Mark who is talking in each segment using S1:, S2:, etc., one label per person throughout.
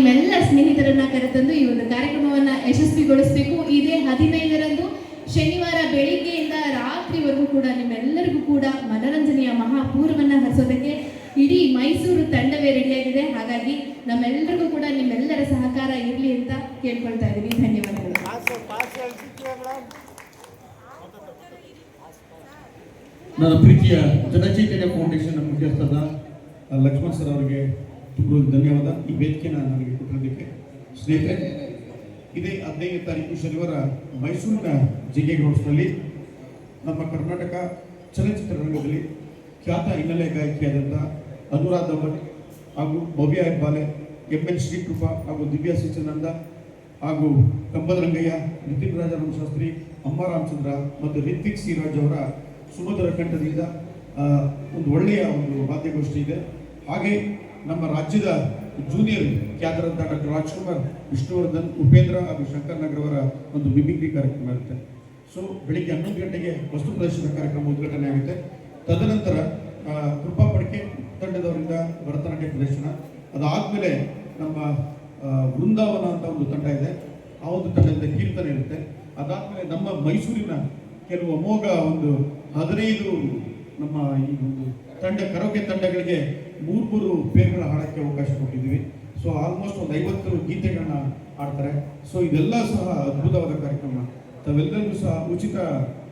S1: ನಿಮ್ಮೆಲ್ಲ ಸ್ನೇಹಿತರನ್ನ ಕರೆತಂದು ಈ ಒಂದು ಕಾರ್ಯಕ್ರಮವನ್ನ ಯಶಸ್ವಿಗೊಳಿಸಬೇಕು. ಇದೇ ಹದಿನೈದರಂದು ಶನಿವಾರ ಬೆಳಿಗ್ಗೆಯಿಂದ ರಾತ್ರಿವರೆಗೂ ಕೂಡ ನಿಮ್ಮೆಲ್ಲರಿಗೂ ಕೂಡ ಮನರಂಜನೆಯ ಮಹಾಪೂರ್ವನ್ನ ಹರಿಸೋದಕ್ಕೆ ಇಡೀ ಮೈಸೂರು ತಂಡವೇ ರೆಡಿಯಾಗಿದೆ. ಹಾಗಾಗಿ ನಮ್ಮೆಲ್ಲರಿಗೂ ಕೂಡ ನಿಮ್ಮೆಲ್ಲರ ಸಹಕಾರ ಇರಲಿ ಅಂತ ಕೇಳ್ಕೊಳ್ತಾ ಇದ್ದೀನಿ ಧನ್ಯವಾದಗಳು.
S2: ನನ್ನ ಪ್ರೀತಿಯ ಜನಚೈತನ್ಯ ಫೌಂಡೇಶನ್ ಮುಖ್ಯಸ್ಥರಾದ ಲಕ್ಷ್ಮಣ್ ಸರ್ ಅವರಿಗೆ ಧನ್ಯವಾದ. ಈ ವೇದಿಕೆನ ನನಗೆ ಕೊಟ್ಟಿರೋದಕ್ಕೆ ಸ್ನೇಹಿತರೆ, ಇದೇ ಹದಿನೈದು ತಾರೀಕು ಶನಿವಾರ ಮೈಸೂರಿನ ಜಿಗೆ ಹೌಸ್ನಲ್ಲಿ ನಮ್ಮ ಕರ್ನಾಟಕ ಚಲನಚಿತ್ರ ರಂಗದಲ್ಲಿ ಖ್ಯಾತ ಹಿನ್ನೆಲೆ ಗಾಯಕಿಯಾದಂಥ ಅನುರಾಧ ಭಟ್ ಹಾಗೂ ಭವ್ಯ ಹೆಬ್ಬಾಲೆ ಎಂ ಎನ್ ಶ್ರೀಕೃಪ ಹಾಗೂ ದಿವ್ಯಾ ಸಿಚನಂದ ಹಾಗೂ ಕಂಬದರಂಗಯ್ಯ, ನಿತಿನ್ ರಾಜಾರಾಮ ಶಾಸ್ತ್ರಿ ಅಮ್ಮ ರಾಮಚಂದ್ರ ಮತ್ತು ರಿತ್ವಿಕ್ ಸಿರಾಜ್ ಅವರ ಸುಮಧುರ ಕಂಠದಿಂದ ಒಂದು ಒಳ್ಳೆಯ ಒಂದು ವಾದ್ಯಗೋಷ್ಠಿ ಇದೆ. ಹಾಗೆ ನಮ್ಮ ರಾಜ್ಯದ ಜೂನಿಯರ್ ಖ್ಯಾತರಂತ ಡಾಕ್ಟರ್ ರಾಜ್ಕುಮಾರ್ ವಿಷ್ಣುವರ್ಧನ್, ಉಪೇಂದ್ರ ಹಾಗೂ ಶಂಕರ್ ನಗರ್ ಅವರ ಒಂದು ಮಿಮಿಕ್ರಿ ಕಾರ್ಯಕ್ರಮ ಇರುತ್ತೆ ಸೊ ಬೆಳಿಗ್ಗೆ ಹನ್ನೊಂದು ಗಂಟೆಗೆ ವಸ್ತು ಪ್ರದರ್ಶನ ಕಾರ್ಯಕ್ರಮ ಉದ್ಘಾಟನೆ ಆಗುತ್ತೆ. ತದನಂತರ ಕೃಪಾ ಪಡಿಕೆ ತಂಡದವರಿಂದ ಭರತನಾಟ್ಯ ಪ್ರದರ್ಶನ. ಅದಾದಮೇಲೆ ನಮ್ಮ ವೃಂದಾವನ ಅಂತ ಒಂದು ತಂಡ ಇದೆ. ಆ ಒಂದು ತಂಡದಿಂದ ಕೀರ್ತನೆ ಇರುತ್ತೆ. ಅದಾದಮೇಲೆ ನಮ್ಮ ಮೈಸೂರಿನ ಕೆಲವು ಅಮೋಘ ಒಂದು ಹದಿನೈದು ನಮ್ಮ ಈ ಒಂದು ತಂಡ, ಕರೋಕೆ ತಂಡಗಳಿಗೆ ಮೂರು ಮೂರು ಪೇರ್ಗಳ ಹಾಡಕ್ಕೆ ಅವಕಾಶ ಕೊಟ್ಟಿದ್ದೀವಿ. ಸೊ ಆಲ್ಮೋಸ್ಟ್ ಒಂದು ಐವತ್ತು ಗೀತೆಗಳನ್ನ ಆಡ್ತಾರೆ ಸೊ ಇದೆಲ್ಲ ಸಹ ಅದ್ಭುತವಾದ ಕಾರ್ಯಕ್ರಮ. ತಾವೆಲ್ಲರಿಗೂ ಸಹ ಉಚಿತ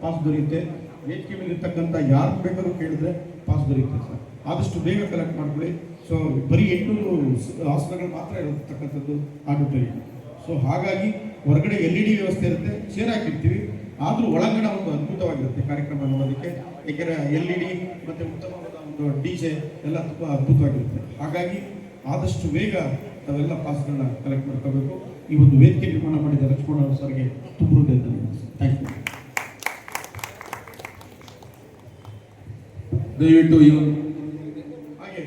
S2: ಪಾಸ್ ದೊರೆಯುತ್ತೆ. ವೇದಿಕೆ ಮೇಲೆ ಇರ್ತಕ್ಕಂಥ ಯಾರು ಬೇಕಾದ್ರೂ ಕೇಳಿದ್ರೆ ಪಾಸ್ ದೊರೆಯುತ್ತೆ ಸರ್. ಆದಷ್ಟು ಬೇಗ ಕಲೆಕ್ಟ್ ಮಾಡ್ಕೊಳ್ಳಿ. ಸೊ ಬರೀ ಎಂಟುನೂರು ಆಸನಗಳು ಮಾತ್ರ ಇರತಕ್ಕಂಥದ್ದು ಆಡಿಟೋರಿಯಂ. ಸೊ ಹಾಗಾಗಿ ಹೊರಗಡೆ ಎಲ್ ಇ ಡಿ ವ್ಯವಸ್ಥೆ ಇರುತ್ತೆ. ಚೇರ್ ಹಾಕಿರ್ತೀವಿ. ಆದರೂ ಒಳಗಡೆ ಒಂದು ಅದ್ಭುತವಾಗಿರುತ್ತೆ ಕಾರ್ಯಕ್ರಮ ನೋಡೋದಕ್ಕೆ. ಏಕೆಂದರೆ ಎಲ್ ಇ ಡಿ ಮತ್ತು ಉತ್ತಮವಾದ ಒಂದು ಡಿ ಜೆ ಎಲ್ಲ ತುಂಬ ಅದ್ಭುತವಾಗಿರುತ್ತೆ. ಹಾಗಾಗಿ ಆದಷ್ಟು ಬೇಗ ತಾವೆಲ್ಲ ಪಾಸ್ಗಳನ್ನ ಕಲೆಕ್ಟ್ ಮಾಡ್ಕೋಬೇಕು. ಈ ಒಂದು ವೇದಿಕೆ ನಿರ್ಮಾಣ ಮಾಡಿದ ಲಕ್ಷ್ಮಣ ಸರ್ಗೆ ತುಂಬ ಥ್ಯಾಂಕ್ ಯು
S3: ದಯವಿಟ್ಟು ಈ ಒಂದು
S2: ಹಾಗೆ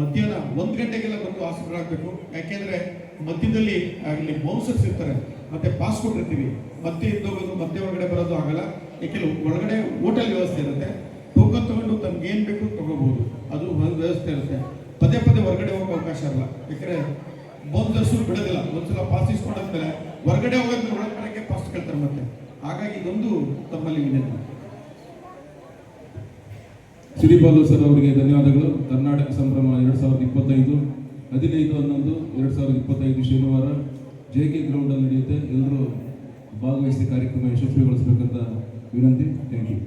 S2: ಮಧ್ಯಾಹ್ನ ಒಂದು ಗಂಟೆಗೆಲ್ಲ ಬಂದು ಆಸನರಾಗಬೇಕು. ಯಾಕೆಂದ್ರೆ ಮಧ್ಯದಲ್ಲಿ ಅಲ್ಲಿ ಬೌನ್ಸರ್ಸ್ ಇರ್ತಾರೆ. ಮತ್ತೆ ಪಾಸ್ ಕೊಟ್ಟಿರ್ತೀವಿ ಮತ್ತೆ ಇದ್ದೋಗೋದು ಮತ್ತೆ ಒಳಗಡೆ ಬರೋದು ಆಗಲ್ಲ. ಯಾಕೆಂದ್ರೆ ಒಳಗಡೆ ಹೋಟೆಲ್ ವ್ಯವಸ್ಥೆ ಇರುತ್ತೆ. ಟೋಕನ್ ತಗೊಂಡು ತಮ್ಗೆ ಏನು ಬೇಕು ತಗೋಬಹುದು ಅದು ಒಂದು ವ್ಯವಸ್ಥೆ ಇರುತ್ತೆ. ಪದೇ ಪದೇ ಹೊರಗಡೆ ಹೋಗೋ ಅವಕಾಶ ಇಲ್ಲ ಯಾಕಂದ್ರೆ ಬೌನ್ಸರ್ಸು ಬಿಡೋದಿಲ್ಲ. ಒಂದ್ಸಲ ಪಾಸ್ ಇಸ್ಕೊಂಡಾದ್ಮೇಲೆ ಹೊರಗಡೆ ಹೋಗೋದ್ರೆ ಒಳಗಡೆ ಪಾಸ್ ಕೇಳ್ತಾರೆ ಮತ್ತೆ. ಹಾಗಾಗಿ ಇದೊಂದು ತಮ್ಮಲ್ಲಿ ವಿನಂತಿ.
S3: ಸಿರಿಪಾಲು ಸರ್ ಅವರಿಗೆ ಧನ್ಯವಾದಗಳು. ಕರ್ನಾಟಕ ಸಂಭ್ರಮ ಎರಡು ಸಾವಿರದ ಇಪ್ಪತ್ತೈದು. ಹದಿನೈದು ಹನ್ನೊಂದು, ಎರಡು ಸಾವಿರದ ಇಪ್ಪತ್ತೈದು ಶನಿವಾರ ಜೆ ಕೆ ಗ್ರೌಂಡಲ್ಲಿ ನಡೆಯುತ್ತೆ. ಎಲ್ಲರೂ ಭಾಗವಹಿಸಿ ಕಾರ್ಯಕ್ರಮ ಯಶಸ್ವಿಗೊಳಿಸಬೇಕಂತ ವಿನಂತಿ. Thank you